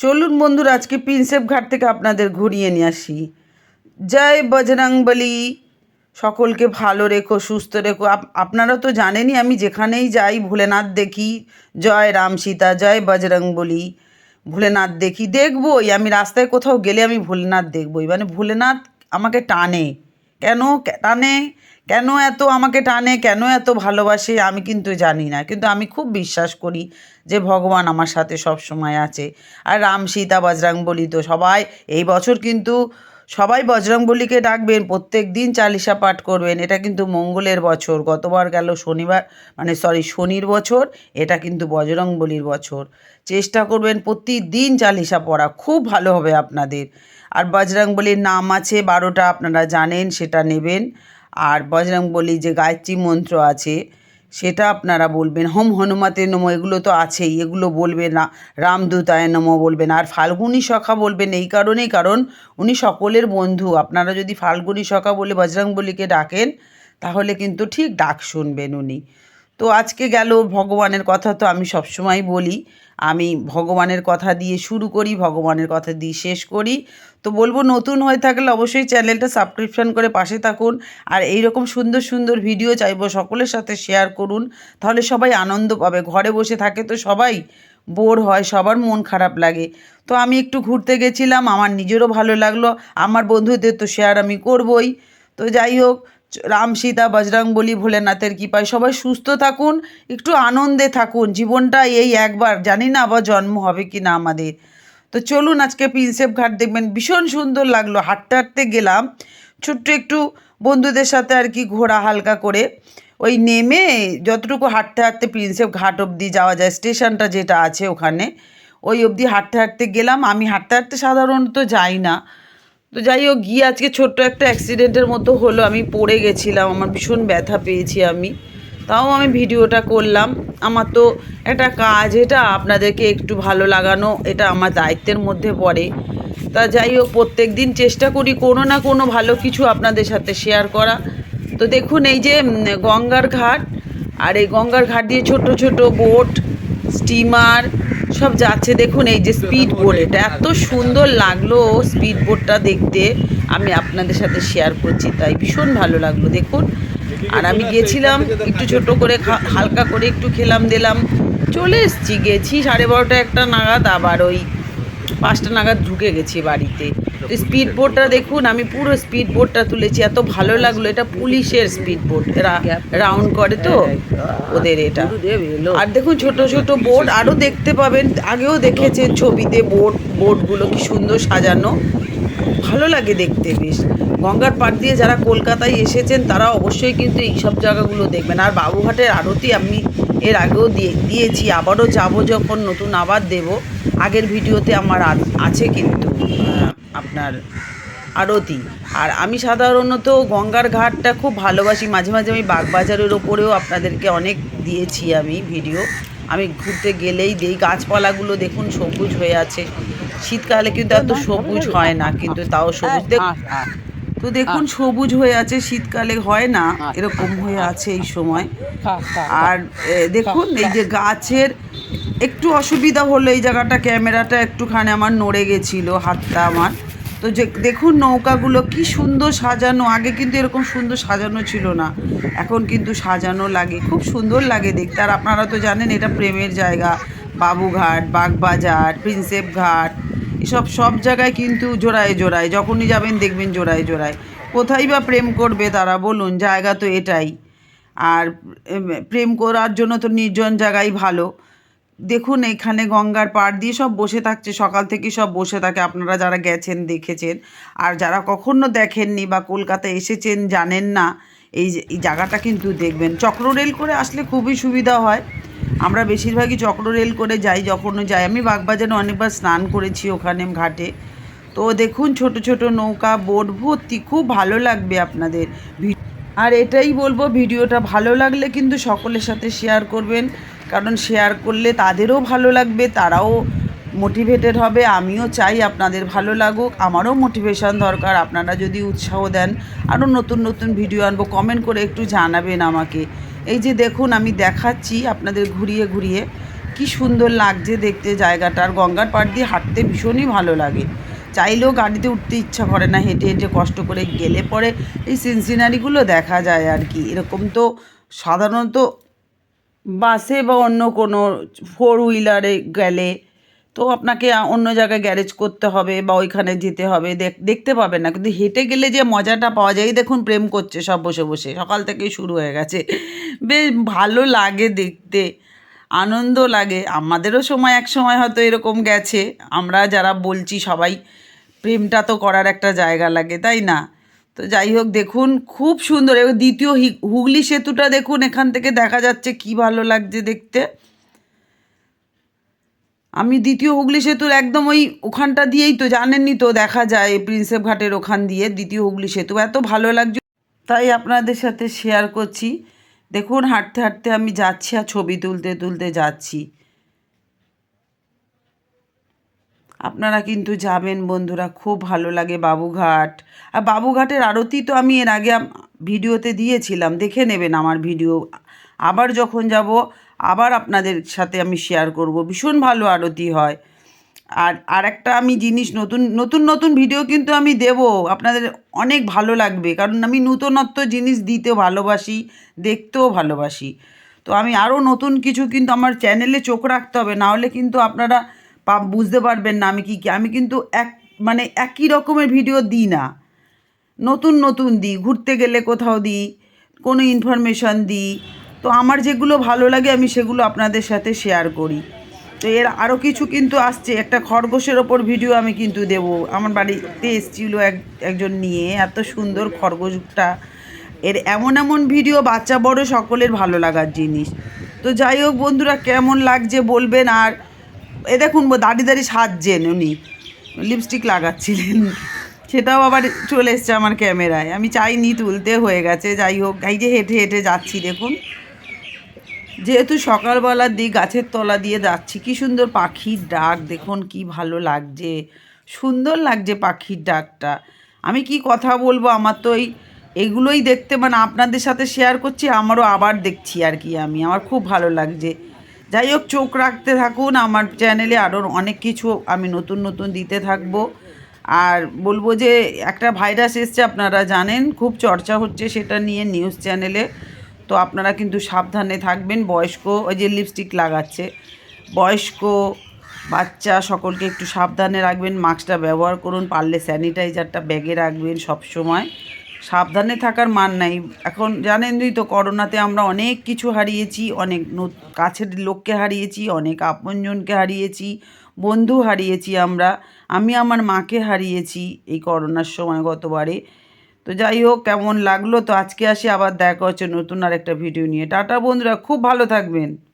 চলুন বন্ধুরা, আজকে প্রিন্সেপ ঘাট থেকে আপনাদের ঘুরিয়ে নিয়ে আসি। জয় বজরং বলি। সকলকে ভালো রেখো, সুস্থ রেখো। আপ- আপনারা তো জানেনই, আমি যেখানেই যাই, ভোলেনাথ দেখি। জয় রাম সীতা, জয় বজরং বলি। ভোলেনাথ দেখি, দেখবই। আমি রাস্তায় কোথাও গেলে আমি ভোলেনাথ দেখবই। মানে ভোলেনাথ আমাকে টানে। কেন? টানে? কেন এত আমাকে টানে? কেন এত ভালোবাসে? আমি কিন্তু জানি না। কিন্তু আমি খুব বিশ্বাস করি যে ভগবান আমার সাথে সব সময় আছে। আর রাম সীতা বজরং বলি তো সবাই, এই বছর কিন্তু সবাই বজরং বলিকে ডাকবেন। প্রত্যেক দিন চালিশা পাঠ করবেন। এটা কিন্তু মঙ্গলের বছর। গতবার গেল শনিবার মানে সরি শনির বছর, এটা কিন্তু বজরং বলির বছর। চেষ্টা করবেন প্রতিদিন চালিশা পড়া। খুব ভালো হবে আপনাদের। আর বজরং বলির নাম আছে, বারোটা, আপনারা জানেন, সেটা নেবেন। আর বজরং বলি যে গায়ত্রী মন্ত্র আছে, সেটা আপনারা বলবেন। হোম হনুমাতের নমো, এগুলো তো আছেই, এগুলো বলবেন না। রামদূতায় নমো বলবেন। আর ফাল্গুনী সখা বলবেন এই কারণেই, কারণ উনি সকলের বন্ধু। আপনারা যদি ফাল্গুনী সখা বলে বজরং বলিকে ডাকেন, তাহলে কিন্তু ঠিক ডাক শুনবেন উনি। তো আজকে গেল ভগবানের কথা তো আমি সবসময় বলি। আমি ভগবানের কথা দিয়ে শুরু করি, ভগবানের কথা দিয়ে শেষ করি। তো বলব নতুন হয়ে থাকলে অবশ্যই চ্যানেলটা সাবস্ক্রিপশন করে পাশে থাকুন। আর এই রকম সুন্দর সুন্দর ভিডিও চাইব সকলের সাথে শেয়ার করুন। তাহলে সবাই আনন্দ পাবে। ঘরে বসে থাকে তো সবাই বোর হয়, সবার মন খারাপ লাগে। তো আমি একটু ঘুরতে গেছিলাম, আমার নিজেরও ভালো লাগল, আমার বন্ধুদের তো শেয়ার আমি করবই। তো যাই হোক রাম সীতা বজরং বলি, ভোলেনাথের কৃপায়। সবাই সুস্থ থাকুন, একটু আনন্দে থাকুন। জীবনটা এই একবার, জানি না আবার জন্ম হবে কি না আমাদের। তো চলুন আজকে প্রিন্সেপ ঘাট দেখবেন, ভীষণ সুন্দর লাগল। হাঁটতে হাঁটতে গেলাম, ছোট্ট একটু বন্ধুদের সাথে আর কি ঘোরা হালকা করে। ওই নেমে যতটুকু হাঁটতে হাঁটতে প্রিন্সেপ ঘাট অবধি যাওয়া যায়, স্টেশনটা যেটা আছে ওখানে, ওই অবধি হাঁটতে হাঁটতে গেলাম। আমি হাঁটতে হাঁটতে সাধারণত যাই না তো যাই হোক, গিয়ে আজকে ছোট্ট একটা অ্যাক্সিডেন্টের মতো হলো। আমি পড়ে গেছিলাম, আমার ভীষণ ব্যথা পেয়েছি আমি। তাও আমি ভিডিওটা করলাম। আমার তো একটা কাজ, এটা আপনাদেরকে একটু ভালো লাগানো, এটা আমার দায়িত্বের মধ্যে পড়ে। তা যাই হোক প্রত্যেক দিন চেষ্টা করি কোনো না কোনো ভালো কিছু আপনাদের সাথে শেয়ার করা। তো দেখুন, এই যে গঙ্গার ঘাট, আর এই গঙ্গার ঘাট দিয়ে ছোট ছোট বোট স্টিমার সব যাচ্ছে। দেখুন, এই যে স্পিড বোট এটা এত সুন্দর লাগল স্পিড বোটটা দেখতে। আমি আপনাদের সাথে শেয়ার করছি, তাই ভীষণ ভালো লাগল, দেখুন। আর আমি গেছিলাম, একটু ছোট করে হালকা করে একটু খেলাম, দিলাম। চলে এসছি, গেছি সাড়ে বারোটা একটা নাগাদ, আবার ওই পাঁচটা নাগাদ ঢুকে গেছি বাড়িতে। স্পিড বোটটা দেখুন, আমি পুরো স্পিড বোটটা তুলেছি, এত ভালো লাগল, এটা পুলিশের স্পিড বোট এরা রাউন্ড করে তো, ওদের এটা। আর দেখুন, ছোট ছোট বোট আরও দেখতে পাবেন, আগেও দেখেছেন ছবিতে বোট বোটগুলো কি সুন্দর সাজানো। ভালো লাগে দেখতে বেশ। গঙ্গার পাড় দিয়ে যারা কলকাতায় এসেছেন, তারা অবশ্যই কিন্তু এই সব জায়গাগুলো দেখবেন। আর বাবুঘাটের আরতি আমি এর আগেও দিয়ে, দিয়েছি, আবারও যাব যখন নতুন আবার দেব। আগের ভিডিওতে আমার আছে কিন্তু। আপনার আরতি। আর আমি সাধারণত গঙ্গার ঘাটটা খুব ভালোবাসি। মাঝে মাঝে আমি বাগবাজারের ওপরেও আপনাদেরকে অনেক দিয়েছি আমি ভিডিও। আমি ঘুরতে গেলেই দেই। গাছপালাগুলো দেখুন সবুজ হয়ে আছে। শীতকালে কিন্তু এত সবুজ হয় না কিন্তু তাও সবুজ। দেখ তো দেখুন সবুজ হয়ে আছে। শীতকালে হয় না এরকম হয়ে আছে এই সময়। আর দেখুন এই যে গাছের একটু অসুবিধা হলো এই জায়গাটা, ক্যামেরাটা একটুখানি আমার নড়ে গেছিল হাতটা আমার। তো যে, দেখুন নৌকাগুলো কি সুন্দর সাজানো, আগে কিন্তু এরকম সুন্দর সাজানো ছিল না। এখন কিন্তু সাজানো লাগে, খুব সুন্দর লাগে দেখতে। আর আপনারা তো জানেন এটা প্রেমের জায়গা, বাবুঘাট, বাগবাজার, প্রিন্সেপ ঘাট, এসব সব জায়গায় কিন্তু জোড়ায় জোড়ায়, যখনই যাবেন দেখবেন জোড়ায় জোড়ায়। কোথায় বা প্রেম করবে তারা বলুন, জায়গা তো এটাই। আর প্রেম করার জন্য তো নির্জন জায়গাই ভালো। দেখুন, এখানে গঙ্গার পাড় দিয়ে সব বসে থাকছে। সকাল থেকে সব বসে থাকে। আপনারা যারা গেছেন, দেখেছেন। আর যারা কখনো দেখেননি বা কলকাতায় এসেছেন, জানেন না, এই জায়গাটা কিন্তু দেখবেন। চক্র রেল করে আসলে খুবই সুবিধা হয়। আমরা বেশিরভাগই চক্র রেল করে যাই, যখনও যাই। আমি বাগবাজারে অনেকবার স্নান করেছি ওখানে ঘাটে। তো দেখুন, ছোট ছোট নৌকা, বোট ভর্তি, খুব ভালো লাগবে আপনাদের। আর এটাই বলব, ভিডিওটা ভালো লাগলে কিন্তু সকলের সাথে শেয়ার করবেন। কারণ শেয়ার করলে তাদেরও ভালো লাগবে, তারাও মোটিভেটেড হবে। আমিও চাই আপনাদের ভালো লাগুক। আমারও মোটিভেশন দরকার। আপনারা যদি উৎসাহ দেন, আরও নতুন নতুন ভিডিও আনব কমেন্ট করে একটু জানাবেন আমাকে। এই যে দেখুন, আমি দেখাচ্ছি আপনাদের ঘুরিয়ে ঘুরিয়ে। কি সুন্দর লাগছে দেখতে জায়গাটা। আর গঙ্গার পাড় দিয়ে হাঁটতে ভীষণই ভালো লাগে। চাইলেও গাড়িতে উঠতে ইচ্ছা করে না, হেঁটে হেঁটে কষ্ট করে গেলে পরে এই সিনসিনারিগুলো দেখা যায় আর কি। এরকম তো সাধারণত বাসে বা অন্য কোনো ফোর হুইলারে গেলে তো আপনাকে অন্য জায়গায় গ্যারেজ করতে হবে বা ওইখানে যেতে হবে। দেখ- দেখতে পাবেন না। কিন্তু হেঁটে গেলে যে মজাটা পাওয়া যায় দেখুন প্রেম করছে সব বসে বসে। সকাল থেকেই শুরু হয়ে গেছে। বেশ ভালো লাগে দেখতে, আনন্দ লাগে। আমাদেরও সময় এক সময় হয়তো এরকম গেছে। আমরা যারা বলছি সবাই, প্রেমটা তো করার একটা জায়গা লাগে, তাই না? তো যাই হোক, দেখুন, খুব সুন্দর। এবার দ্বিতীয় হুগলি সেতুটা দেখুন, এখান থেকে দেখা যাচ্ছে কি ভালো লাগছে দেখতে। আমি দ্বিতীয় হুগলি সেতুর একদম ওই ওখানটা দিয়েই তো জানেননি তো, দেখা যায় প্রিন্সেপ ঘাটের ওখান দিয়ে দ্বিতীয় হুগলি সেতু। এত ভালো লাগছে। তাই আপনাদের সাথে শেয়ার করছি। দেখুন, হাঁটতে হাঁটতে আমি যাচ্ছি আর ছবি তুলতে তুলতে যাচ্ছি। আপনারা কিন্তু যাবেন, বন্ধুরা, খুব ভালো লাগে বাবুঘাট। আর বাবুঘাটের আরতি তো আমি এর আগে ভিডিওতে দিয়েছিলাম, দেখে নেবেন আমার ভিডিও। আবার যখন যাব, আবার আপনাদের সাথে আমি শেয়ার করব, ভীষণ ভালো আরতি হয়। আর আর একটা আমি জিনিস নতুন নতুন নতুন ভিডিও কিন্তু আমি দেব, আপনাদের অনেক ভালো লাগবে, কারণ আমি নূতনত্ব জিনিস দিতে ভালোবাসি, দেখতেও ভালোবাসি। তো আমি আরও নতুন কিছু কিন্তু আমার চ্যানেলে চোখ রাখতে হবে, না হলে কিন্তু আপনারা বুঝতে পারবেন না আমি কি কি আমি কিন্তু এক মানে একই রকমের ভিডিও দিই না। নতুন নতুন দিই। ঘুরতে গেলে কোথাও দিই, কোনো ইনফরমেশান দিই। তো আমার যেগুলো ভালো লাগে, আমি সেগুলো আপনাদের সাথে শেয়ার করি। তো এর আরও কিছু কিন্তু আসছে। একটা খরগোশের ওপর ভিডিও আমি কিন্তু দেব। আমার বাড়িতে এসেছিল এক, একজন নিয়ে। এত সুন্দর খরগোশটা। এর এমন এমন ভিডিও বাচ্চা বড় সকলের ভালো লাগার জিনিস। তো যাই হোক বন্ধুরা, কেমন লাগছে বলবেন। আর এ দেখুন দাঁড়িয়ে দাঁড়িয়ে সাজছেন উনি। লিপস্টিক লাগাচ্ছিলেন। সেটাও আবার চলে এসছে আমার ক্যামেরায়। আমি চাইনি তুলতে, হয়ে গেছে। যাই হোক, এই যে হেঁটে হেঁটে যাচ্ছি, দেখুন। যেহেতু সকালবেলার দিক, গাছের তলা দিয়ে যাচ্ছি, কি সুন্দর পাখির ডাক, দেখুন কি ভালো লাগছে। সুন্দর লাগছে পাখির ডাকটা। আমি কি কথা বলব? আমার তো এই, এগুলোই দেখতে মানে আপনাদের সাথে শেয়ার করছি, আমারও আবার দেখছি আর কি আমি। আমার খুব ভালো লাগছে। যাই হোক চোখ রাখতে থাকুন। আমার চ্যানেলে আরও অনেক কিছু আমি নতুন নতুন দিতে থাকব। আর বলব যে, একটা ভাইরাস এসছে, আপনারা জানেন, খুব চর্চা হচ্ছে সেটা নিয়ে নিউজ চ্যানেলে। তো আপনারা কিন্তু সাবধানে থাকবেন, বয়স্ক, ওই যে লিপস্টিক লাগাচ্ছে। বয়স্ক বাচ্চা সকলকে একটু সাবধানে রাখবেন মাস্কটা ব্যবহার করুন, পারলে স্যানিটাইজারটা ব্যাগে রাখবেন সব সময় সাবধানে থাকার মান নাই। এখন জানেনই তো, করোনাতে আমরা অনেক কিছু হারিয়েছি, অনেক কাছের লোককে হারিয়েছি, অনেক আপনজনকে হারিয়েছি, বন্ধু হারিয়েছি আমরা, আমি আমার মাকে হারিয়েছি এই করোনার সময় গতবারে। তো যাই হোক, কেমন লাগল? তো আজকে আসি, আবার দেখা হচ্ছে নতুন আর একটা ভিডিও নিয়ে। টাটা বন্ধুরা, খুব ভালো থাকবেন।